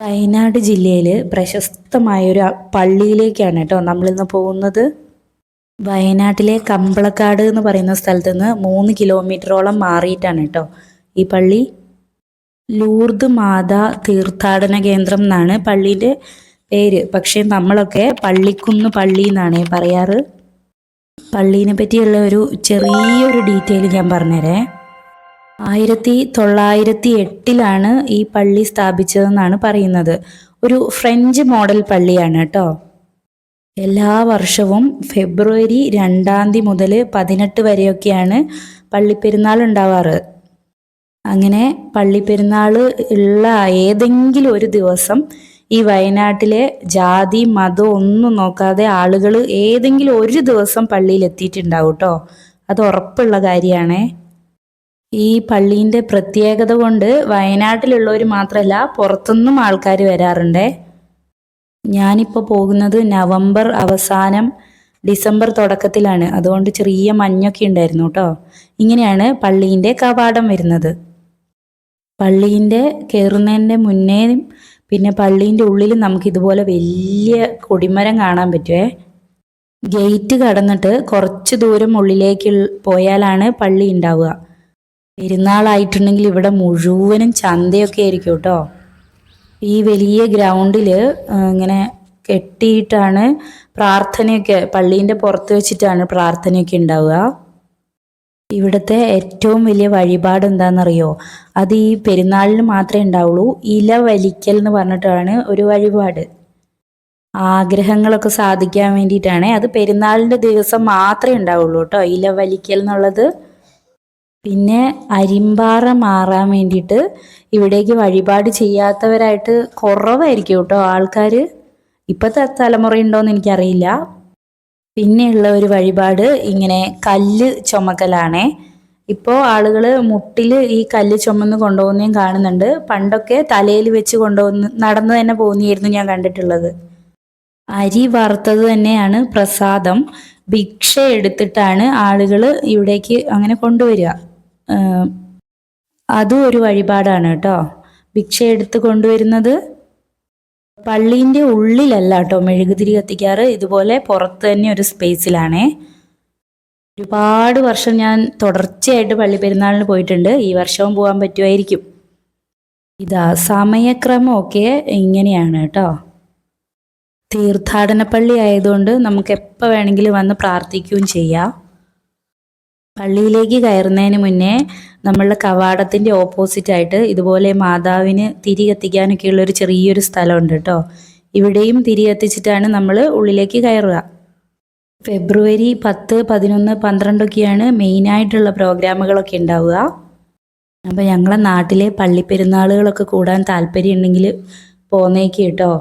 വയനാട് ജില്ലയിൽ പ്രശസ്തമായൊരു പള്ളിയിലേക്കാണ് കേട്ടോ നമ്മളിന്ന് പോകുന്നത്. വയനാട്ടിലെ കമ്പളക്കാട് എന്ന് പറയുന്ന സ്ഥലത്ത് നിന്ന് മൂന്ന് കിലോമീറ്ററോളം മാറിയിട്ടാണ് കേട്ടോ ഈ പള്ളി. ലൂർദ് മാതാ തീർത്ഥാടന കേന്ദ്രം എന്നാണ് പള്ളിയുടെ പേര്. പക്ഷേ നമ്മളൊക്കെ പള്ളിക്കുന്ന് പള്ളി എന്നാണ് പറയാറ്. പള്ളീനെ പറ്റിയുള്ള ഒരു ചെറിയൊരു ഡീറ്റെയിൽ ഞാൻ പറഞ്ഞുതരേ. ആയിരത്തി തൊള്ളായിരത്തി എട്ടിലാണ് ഈ പള്ളി സ്ഥാപിച്ചതെന്നാണ് പറയുന്നത്. ഒരു ഫ്രഞ്ച് മോഡൽ പള്ളിയാണ് കേട്ടോ. എല്ലാ വർഷവും ഫെബ്രുവരി രണ്ടാം തീയതി മുതൽ പതിനെട്ട് വരെയൊക്കെയാണ് പള്ളിപ്പെരുന്നാൾ ഉണ്ടാവാറ്. അങ്ങനെ പള്ളിപ്പെരുന്നാൾ ഉള്ള ഏതെങ്കിലും ഒരു ദിവസം ഈ വയനാട്ടിലെ ജാതി മതം ഒന്നും നോക്കാതെ ആളുകൾ ഏതെങ്കിലും ഒരു ദിവസം പള്ളിയിൽ എത്തിയിട്ടുണ്ടാവും കേട്ടോ. അത് ഉറപ്പുള്ള കാര്യമാണേ ഈ പള്ളീന്റെ പ്രത്യേകത കൊണ്ട് വയനാട്ടിലുള്ളവർ മാത്രമല്ല പുറത്തുനിന്നും ആൾക്കാർ വരാറുണ്ടേ. ഞാനിപ്പോൾ പോകുന്നത് നവംബർ അവസാനം ഡിസംബർ തുടക്കത്തിലാണ്. അതുകൊണ്ട് ചെറിയ മഞ്ഞൊക്കെ ഉണ്ടായിരുന്നു കേട്ടോ. ഇങ്ങനെയാണ് പള്ളീന്റെ കവാടം വരുന്നത്. പള്ളീന്റെ കയറുന്നതിന്റെ മുന്നേ പിന്നെ പള്ളീന്റെ ഉള്ളിൽ നമുക്ക് ഇതുപോലെ വലിയ കൊടിമരം കാണാൻ പറ്റുമേ ഗേറ്റ് കടന്നിട്ട് കുറച്ച് ദൂരം ഉള്ളിലേക്ക് പോയാലാണ് പള്ളി ഉണ്ടാവുക. പെരുന്നാളായിട്ടുണ്ടെങ്കിൽ ഇവിടെ മുഴുവനും ചന്തയൊക്കെ ആയിരിക്കും കേട്ടോ. ഈ വലിയ ഗ്രൗണ്ടിൽ ഇങ്ങനെ കെട്ടിയിട്ടാണ് പ്രാർത്ഥനയൊക്കെ പള്ളീന്റെ പുറത്ത് വെച്ചിട്ടാണ് പ്രാർത്ഥനയൊക്കെ ഉണ്ടാവുക. ഇവിടുത്തെ ഏറ്റവും വലിയ വഴിപാട് എന്താണെന്നറിയോ? അത് ഈ പെരുന്നാളിന് മാത്രമേ ഉണ്ടാവുള്ളൂ. ഇല വലിക്കൽ എന്ന് പറഞ്ഞിട്ടാണ് ഒരു വഴിപാട്. ആഗ്രഹങ്ങളൊക്കെ സാധിക്കാൻ വേണ്ടിയിട്ടാണ്. അത് പെരുന്നാളിന്റെ ദിവസം മാത്രമേ ഉണ്ടാവുള്ളൂ കേട്ടോ ഇല വലിക്കൽ എന്നുള്ളത്. പിന്നെ അരിമ്പാറ മാറാൻ വേണ്ടിയിട്ട് ഇവിടേക്ക് വഴിപാട് ചെയ്യാത്തവരായിട്ട് കുറവായിരിക്കും കേട്ടോ ആൾക്കാർ ഇപ്പോഴത്തെ തലമുറ ഉണ്ടോയെന്ന് എനിക്കറിയില്ല. പിന്നെയുള്ള ഒരു വഴിപാട് ഇങ്ങനെ കല്ല് ചുമക്കലാണേ. ഇപ്പോൾ ആളുകൾ മുട്ടിൽ ഈ കല്ല് ചുമന്ന് കൊണ്ടുപോകുന്നതും കാണുന്നുണ്ട്. പണ്ടൊക്കെ തലയിൽ വെച്ച് കൊണ്ടുപോകുന്ന നടന്നു തന്നെ പോകുന്നതായിരുന്നു ഞാൻ കണ്ടിട്ടുള്ളത്. അരി വറുത്തത് തന്നെയാണ് പ്രസാദം. ഭിക്ഷ എടുത്തിട്ടാണ് ആളുകൾ ഇവിടേക്ക് അങ്ങനെ കൊണ്ടുവരിക. അതും ഒരു വഴിപാടാണ് കേട്ടോ. ഭിക്ഷ എടുത്ത് കൊണ്ടുവരുന്നത് പള്ളീന്റെ ഉള്ളിലല്ല കേട്ടോ മെഴുകുതിരി കത്തിക്കാറ്. ഇതുപോലെ പുറത്ത് തന്നെ ഒരു സ്പേസിലാണേ. ഒരുപാട് വർഷം ഞാൻ തുടർച്ചയായിട്ട് പള്ളി പെരുന്നാളിന് പോയിട്ടുണ്ട്. ഈ വർഷവും പോകാൻ പറ്റുമായിരിക്കും. ഇതാ സമയക്രമമൊക്കെ ഇങ്ങനെയാണ് കേട്ടോ. തീർത്ഥാടന പള്ളി ആയതുകൊണ്ട് നമുക്ക് എപ്പോൾ വേണമെങ്കിലും വന്ന് പ്രാർത്ഥിക്കുകയും ചെയ്യാം. പള്ളിയിലേക്ക് കയറുന്നതിന് മുന്നേ നമ്മളുടെ കവാടത്തിന്റെ ഓപ്പോസിറ്റായിട്ട് ഇതുപോലെ മാതാവിന് തിരി കത്തിക്കാനൊക്കെയുള്ള ഒരു ചെറിയൊരു സ്ഥലമുണ്ട് കേട്ടോ. ഇവിടെയും തിരി കത്തിച്ചിട്ടാണ് നമ്മൾ ഉള്ളിലേക്ക് കയറുക. ഫെബ്രുവരി പത്ത് പതിനൊന്ന് പന്ത്രണ്ടൊക്കെയാണ് മെയിനായിട്ടുള്ള പ്രോഗ്രാമുകളൊക്കെ ഉണ്ടാവുക. അപ്പോൾ ഞങ്ങളെ നാട്ടിലെ പള്ളിപ്പെരുന്നാളുകളൊക്കെ കൂടാൻ താല്പര്യമുണ്ടെങ്കിൽ പോന്നേക്ക് കേട്ടോ.